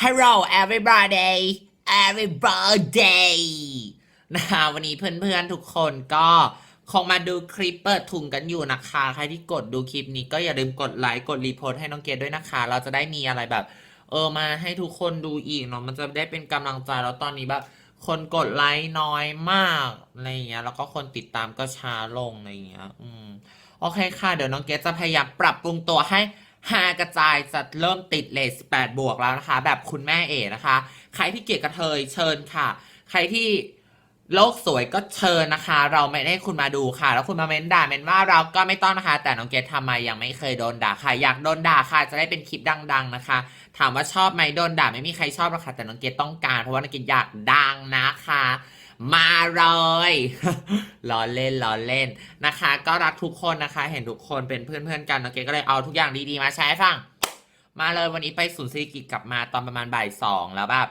Hello everybody everybody นะคะวันนี้เพื่อนๆทุกคนก็คงมาดูคลิปเปิดถุงกันอยู่นะคะ ใครที่กดดูคลิปนี้ก็อย่าลืมกดไลค์กดรีโพสต์ให้น้องเกดด้วยนะคะ เราจะได้มีอะไรแบบ เออมาให้ทุกคนดูอีกเนาะมันจะได้เป็นกำลังใจแล้วตอนนี้แบบคนกดไลค์น้อยมากอะไรอย่างเงี้ย แล้วก็คนติดตามก็ช้าลงอะไรอย่างเงี้ย อืม โอเคค่ะ เดี๋ยวน้องเกดจะพยายามปรับปรุงตัวให้ ฮากระจายจะเริ่มติดเลท18 บวกแล้วนะคะ แบบคุณแม่เอนะคะ ใครที่เกลียดกระเทยเชิญค่ะ ใครที่โลกสวยก็เชิญนะคะ เราไม่ได้คุณมาดูค่ะ แล้วคุณมาเม้นด่าเม้นว่าเราก็ไม่ต้องนะคะ แต่น้องเกดทำไมยังไม่เคยโดนด่าค่ะ อยากโดนด่าค่ะ จะได้เป็นคลิปดัง ๆนะคะ ถามว่าชอบไหมโดนด่าไม่มีใครชอบหรอกค่ะแต่น้องเกดต้องการเพราะว่าน้องเกดอยากดังนะคะ มาเลยล้อเล่นล้อเล่นนะคะ ก็รักทุกคนนะคะ เห็นทุกคนเป็นเพื่อนๆกันน้องเกดก็เลยเอาทุกอย่างดีๆมาแชร์ให้ฟัง มาเลยวันนี้ไปศูนย์ศิริกิจกลับมาตอนประมาณบ่ายสองแล้วแบบ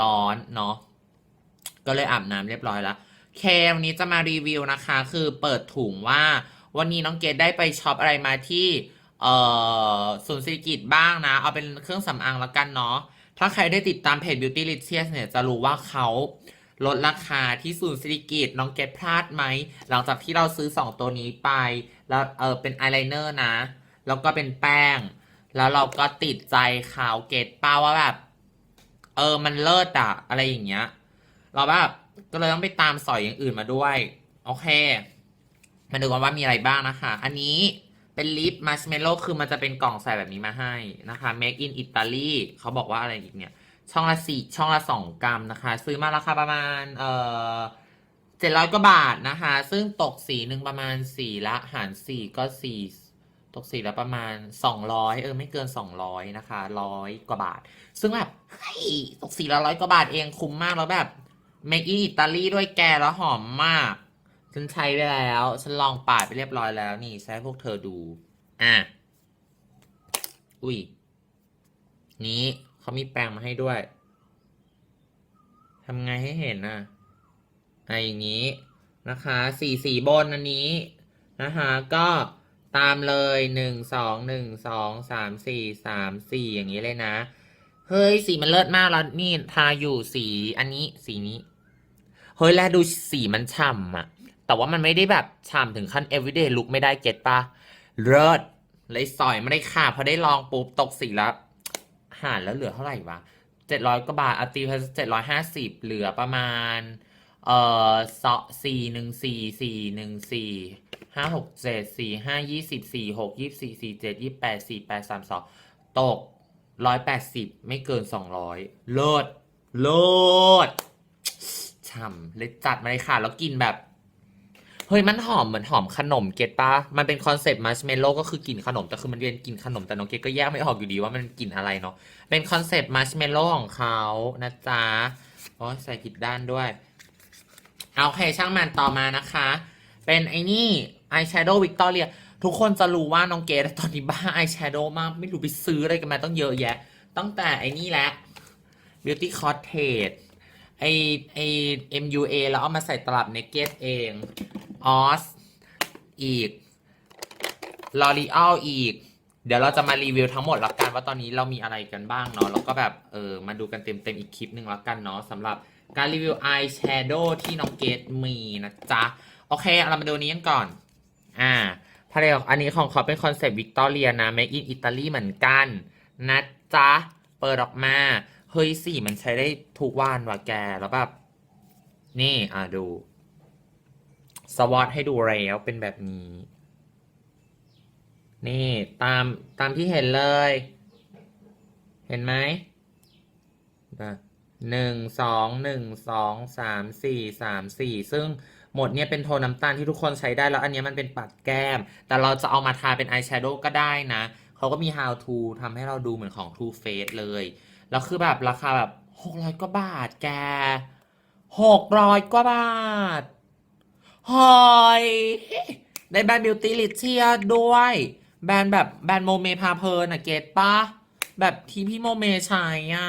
ร้อนเนาะก็เลยอาบน้ำเรียบร้อยแล้วเควันนี้จะมารีวิวนะคะ คือเปิดถุงว่า วันนี้น้องเกดได้ไปช็อปอะไรมาที่เอ่อศูนย์ศิริกิจบ้างนะ เอาเป็นเครื่องสำอางแล้วกันเนาะ ถ้าใครได้ติดตามเพจ Beauty l i c i o u s เนี่ยจะรู้ว่าเขาลดราคาที่ศูนย์ศิริกิจน้องเกดพลาดไหม หลังจากที่เราซื้อ 2 ตัวนี้ไป แล้วเออเป็นอายไลเนอร์นะ แล้วก็เป็นแป้ง แล้วเราก็ติดใจขาวเกตป้าว่าแบบ เออมันเลิศอะอะไรอย่างเงี้ย เราแบบก็เลยต้องไปตามสอยอย่างอื่นมาด้วย โอเค มาดูกันว่ามีอะไรบ้างนะคะ อันนี้ เป็นลิปมาร์ชเมลโล่คือมันจะเป็นกล่องใส่แบบนี้มาให้นะคะ Make in Italy เขาบอกว่าอะไรอีกเนี่ย ช่องละสี่ช่องละสองกรัมนะคะ ซื้อมาราคาประมาณเอ่อเจ็ดร้อยกว่าบาทนะคะ ซึ่งตกสีหนึ่งประมาณสี่ละหารสี่ก็สี่ตกสีละประมาณสองร้อยเออ ไม่เกินสองร้อยนะคะร้อยกว่าบาท ซึ่งแบบเฮ้ยตกสีละร้อยกว่าบาทเองคุ้มมากแล้วแบบ Make in Italy ด้วยแกแล้วหอมมาก ฉันใช้ไปแล้ว ฉันลองปาดไปเรียบร้อยแล้ว นี่ใช้พวกเธอดู อะ อุ้ย นี้เขามีแปรงมาให้ด้วยทำไงให้เห็นน่ะไอะอย่างนี้นะคะสีสีบนอันนี้นะคะก็ตามเลยหนึ่งสองหนึ่งสองสามสี่สามสี่อย่างนี้เลยนะ เฮ้ย สีมันเลิศมากแล้วนี่ทาอยู่สีอันนี้สีนี้ เฮ้ย แล้วดูสีมันฉ่ำอะ แต่ว่ามันไม่ได้แบบฉ่ำถึงขั้น everyday look ไม่ได้เก็ตปะเลิศเลยสอยไม่ได้ค่ะพอได้ลองปุ๊บตกสีแล้วหารแล้วเหลือเท่าไหร่วะเจ็ดร้อยกว่าบาทอาตีพันเจ็ดร้อยห้าสิบเหลือประมาณ เอ่อสอสี่หนึ่งสี่สี่หนึ่งสี่ห้าหกเจ็ดสี่ห้ายี่สิบสี่หกยี่สี่สี่เจ็ดยี่แปดสี่แปดสามสองตกร้อยแปดสิบไม่เกินสองร้อยเลิศเลิศฉ่ำเลยจัดมาเลยค่ะ แล้วกินแบบ เฮ้ยมันหอมเหมือนหอมขนมเก็ตปะมันเป็นคอนเซปต์มัชเมลโล่ก็คือกลิ่นขนมแต่คือมันเรียนกลิ่นขนมแต่น้องเกดก็แยกไม่ออกอยู่ดีว่ามันกลิ่นอะไรเนาะเป็นคอนเซปต์มัชเมลโล่ของเขานะจ๊ะโอ้ยใส่ผิดด้านด้วยเอาโอเคช่างมันต่อมานะคะ เป็นไอ้นี่อายแชโดว์วิกตอเรียทุกคนจะรู้ว่าน้องเกดตอนนี้บ้าอายแชโดว์มาก ไม่รู้ไปซื้ออะไรกันมาต้องเยอะแยะ ตั้งแต่ไอ้นี่แหละ Beauty Cottage ไอไอ MUA แล้วเอามาใส่ตลับเนเกตเอง ออสอีกลอรีอ l อีก เดี๋ยวเราจะมารีวิวทั้งหมดแล้วกันว่าตอนนี้เรามีอะไรกันบ้างเนาะแล้วก็แบบเออมาดูกันเต็มๆอีกคลิปหนึ่งแล้วกันเนาะสำหรับการรีวิวอายแชโดว์ที่น้องเกดมีนะจ๊ะ โอเค เรามาดูนี้กันก่อน อ่าพาเลอันนี้ของเขาเป็นคอนเซปต์วิกตอเรียนะ Make in Italy เหมือนกัน นะจ๊ะ เปิดออกมา เฮ้ยสีมันใช้ได้ทุกวันว่ะแก แล้วแบบ นี่ อ่าดู สวอตให้ดูแล้วเป็นแบบนี้ นี่ตามตามที่เห็นเลย เห็นไหมหนึ่งสองหนึ่งสองสามสี่สามสี่ซึ่งหมดเนี่ยเป็นโทนน้ำตาลที่ทุกคนใช้ได้แล้วอันนี้มันเป็นปัดแก้ม แต่เราจะเอามาทาเป็นอายแชโดว์ก็ได้นะ เขาก็มี how to ทำให้เราดูเหมือนของ Too Faced เลย แล้วคือแบบราคาแบบหกร้อยกว่าบาทแกหกร้อยกว่าบาท เฮ้ยได้แบรนด์บิวตี้ลิเชียด้วย แบรนด์แบบแบรนด์โมเมพาเพลินอะเกตปะแบบที่พี่โมเมใช้อะ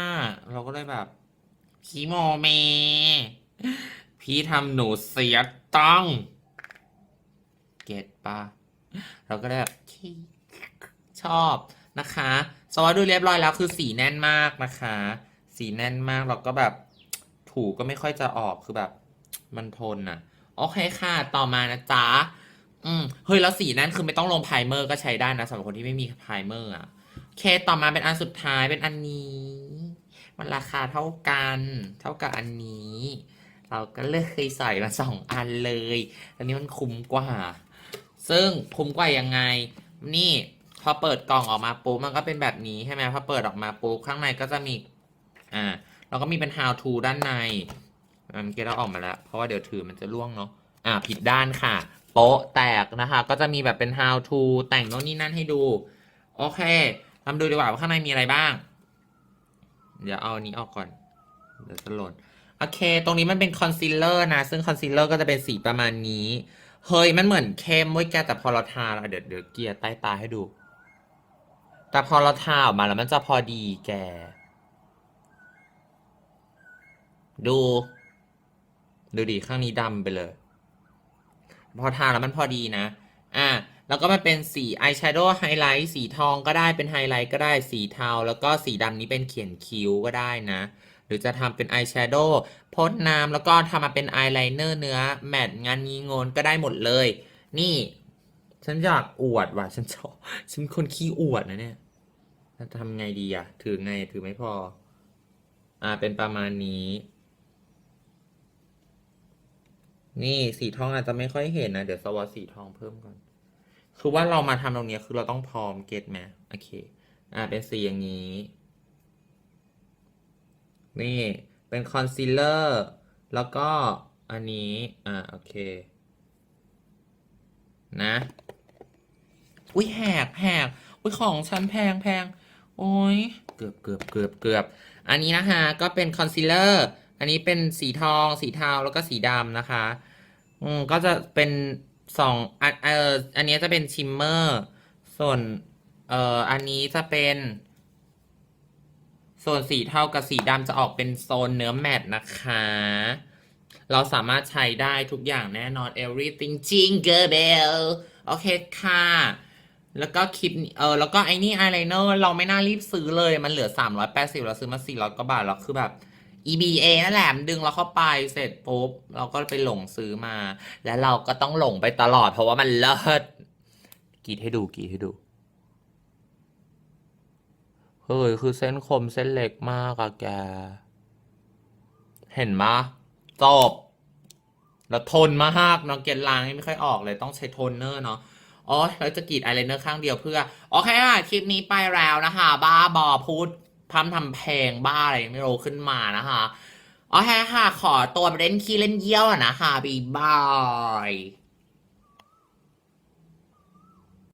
เราก็เลยแบบ พี่โมเม พี่ทำหนูเสียตังเกตปะเราก็เลยแบบชอบนะคะสวัสดีเรียบร้อยแล้วคือสีแน่นมากนะคะ สีแน่นมากแล้วก็แบบถูก็ไม่ค่อยจะออกคือแบบมันทนน่ะ โอเคค่ะ ต่อมานะจ๊ะ อืม เฮ้ย แล้วสีนั้นคือไม่ต้องลงไพรเมอร์ก็ใช้ได้นะสำหรับคนที่ไม่มีไพรเมอร์อะโอเค ต่อมาเป็นอันสุดท้ายเป็นอันนี้ มันราคาเท่ากัน เท่ากับอันนี้ เราก็เลยใส่มาสองอันเลย อันนี้มันคุ้มกว่า ซึ่งคุ้มกว่ายังไง นี่พอเปิดกล่องออกมาปุ๊บมันก็เป็นแบบนี้ใช่ไหมพอเปิดออกมาปุ๊บข้างในก็จะมี อ่าแล้วก็มีเป็น how to ด้านใน อ่าเกี้เราออกมาแล้ว เพราะว่าเดี๋ยวถือมันจะล่วงเนาะอ่าผิดด้านค่ะ โป๊ะแตกนะคะ ก็จะมีแบบเป็น how to แต่งโน่นนี่นั่นให้ดู โอเคทำดูดีกว่าว่าข้างในมีอะไรบ้าง เดี๋ยวเอาอันนี้ออกก่อน เดี๋ยวจะหล่นโอเค ตรงนี้มันเป็นคอนซีลเลอร์นะ ซึ่งคอนซีลเลอร์ก็จะเป็นสีประมาณนี้ เฮ้ย มันเหมือนเข้มเว้ยแกแต่พอเราทาแล้วเดี๋ยวเดี๋ยวเกียร์ใต้ตาให้ดู แต่พอเราทาออกมาแล้วมันจะพอดีแก ดู ดูดิข้างนี้ดำไปเลย พอทาแล้วมันพอดีนะ อะแล้วก็มันเป็นสีอายแชโดว์ไฮไลท์สีทองก็ได้เป็นไฮไลท์ก็ได้สีเทา แล้วก็สีดำนี้เป็นเขียนคิ้วก็ได้นะ หรือจะทำเป็นอายแชโดว์พ่นน้ำแล้วก็ทำมาเป็นอายไลเนอร์เนื้อ แมตงานงี้งนก็ได้หมดเลย นี่ ฉันอยากอวดว่ะฉันชอบฉันคนขี้อวดนะเนี่ยจะทำไงดีอะถือไงถือไม่พอ อ่าเป็นประมาณนี้ นี่สีทองอาจจะไม่ค่อยเห็นนะ เดี๋ยวสวอตสีทองเพิ่มก่อน คือว่าเรามาทำตรงนี้คือเราต้องพร้อมเก็ตไหมโอเค อ่าเป็นสีอย่างนี้ นี่เป็นคอนซีลเลอร์แล้วก็อันนี้ อ่าโอเค นะ อุ้ยแหกแหกอุ้ยของฉันแพงแพงโอ้ยเกือบเกือบเกือบเกือบอันนี้นะคะก็เป็นคอนซีลเลอร์ อันนี้เป็นสีทอง สีเทาแล้วก็สีดำนะคะ อืมก็จะเป็นสองอันเอออันนี้จะเป็นชิมเมอร์ ส่วนเอ่ออันนี้จะเป็น ส่วนสีเทากับสีดำจะออกเป็นโซนเนื้อแมตนะคะ เราสามารถใช้ได้ทุกอย่างแน่นอน everything jingle bell โอเคค่ะแล้วก็คลิปเออแล้วก็ไอ้นี่อายไลเนอร์เราไม่น่ารีบซื้อเลย มันเหลือ 380 เราซื้อมา 400 กว่าบาท แล้วคือแบบ EBA นั่นแหละมันดึงเราเข้าไปเสร็จปุ๊บ เราก็ไปหลงซื้อมา แล้วเราก็ต้องหลงไปตลอด เพราะว่ามันเลิศกีดให้ดูกีดให้ดูเฮ้ยคือเส้นคมเส้นเล็กมากอะแก เห็นมะจบแล้วทนมากเนาะเกล็ดลางไม่ค่อยออกเลยต้องใช้โทนเนอร์เนาะอ๋อแล้วจะกรีดอายไลเนอร์ข้างเดียวเพื่อ โอเคค่ะคลิปนี้ไปแล้วนะคะ บ้าบอพูด พร่ำทำเพลงบ้าอะไรไม่รู้ขึ้นมานะคะโอเคค่ะ ขอตัวไปเล่นขี้เล่นเยี่ยวอะนะคะบีบาย